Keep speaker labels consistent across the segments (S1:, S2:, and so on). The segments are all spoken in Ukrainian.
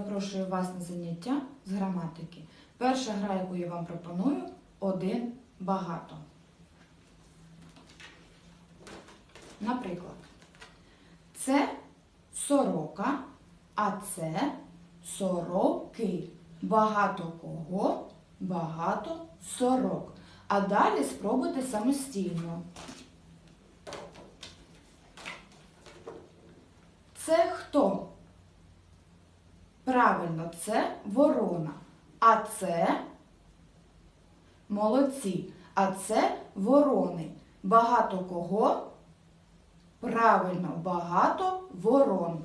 S1: запрошую вас на заняття з граматики. Перша гра, яку я вам пропоную, один багато. Наприклад, це сорока, а це сороки. Багато кого, багато сорок. А далі спробуйте самостійно. Це хто? Правильно, це ворона. А це молодці. А це ворони. Багато кого? Правильно, багато ворон.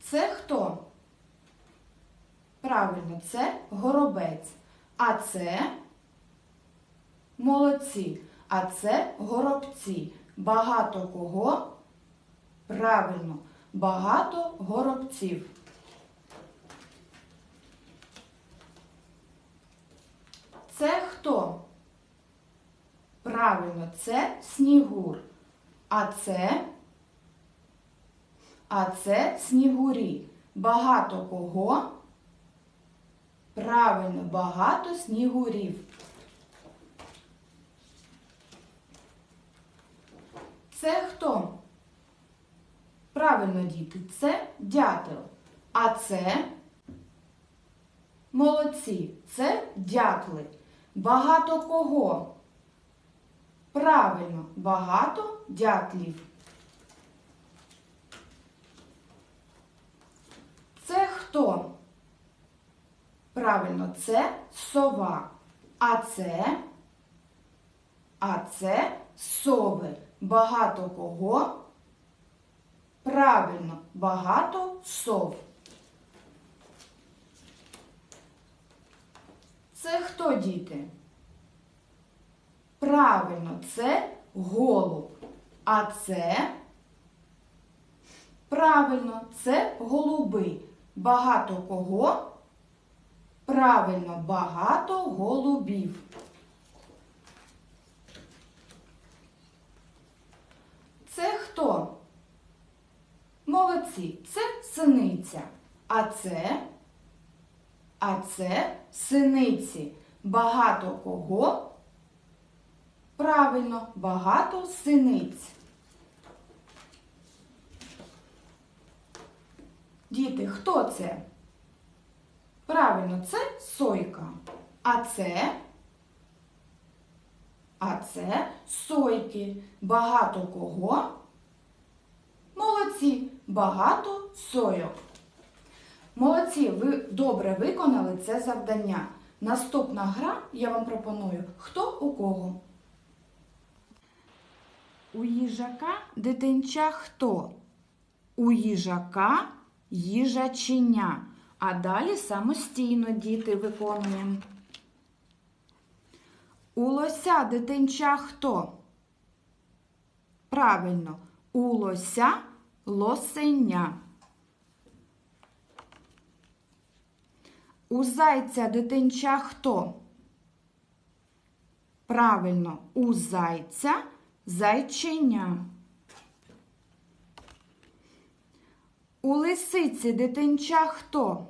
S1: Це хто? Правильно, це горобець. А це молодці. А це горобці. Багато кого? Правильно, багато горобців. Це хто? Правильно, це снігур. А це? А це снігурі. Багато кого? Правильно, багато снігурів. Це хто? Правильно, діти, це дятел. А це молодці, це дятли. Багато кого? Правильно, багато дятлів. Це хто? Правильно, це сова. А це? А це сови. Багато кого? Правильно, багато сов. Це хто, діти? Правильно, це голуб. А це? Правильно, це голуби. Багато кого? Правильно, багато голубів. Це хто? Молодці, це синиця. А це? А це синиці. Багато кого? Правильно, багато синиць. Діти, хто це? Правильно, це сойка. А це? А це сойки. Багато кого? Молодці, багато сойок. Молодці, ви добре виконали це завдання. Наступна гра я вам пропоную хто у кого. У їжака дитинча хто? У їжака їжаченя. А далі самостійно діти виконуємо. У лося дитинча хто? Правильно, у лося лосеня. У зайця дитинча хто? Правильно, у зайця зайченя. У лисиці дитинча хто?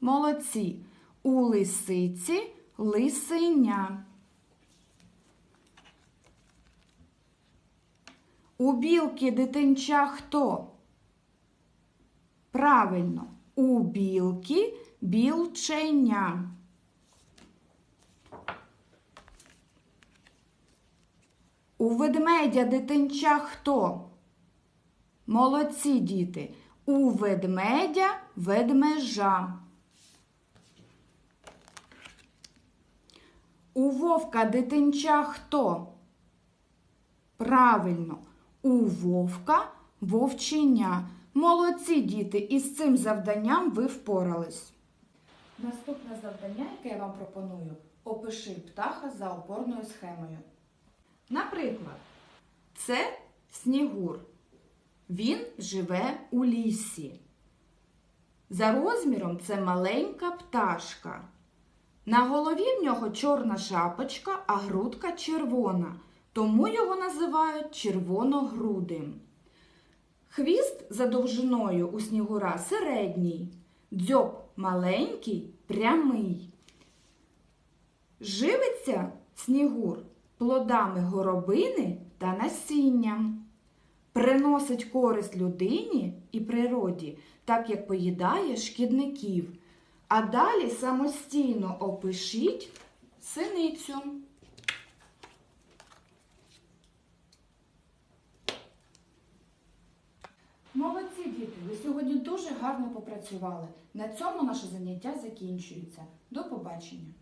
S1: Молодці. У лисиці лисеня. У білки дитинча хто? Правильно, у білки білченя. У ведмедя дитинча хто? Молодці діти. У ведмедя ведмежа. У вовка дитинча хто? Правильно, у вовка вовченя. Молодці діти, із цим завданням ви впорались. Наступне завдання, яке я вам пропоную, опиши птаха за опорною схемою. Наприклад, це снігур. Він живе у лісі. За розміром це маленька пташка. На голові в нього чорна шапочка, а грудка червона. Тому його називають червоногрудим. Хвіст за довжиною у снігура середній, дзьоб маленький, прямий. Живиться снігур плодами горобини та насінням. Приносить користь людині і природі, так як поїдає шкідників. А далі самостійно опишіть синицю. Молодці діти, ви сьогодні дуже гарно попрацювали. На цьому наше заняття закінчується. До побачення!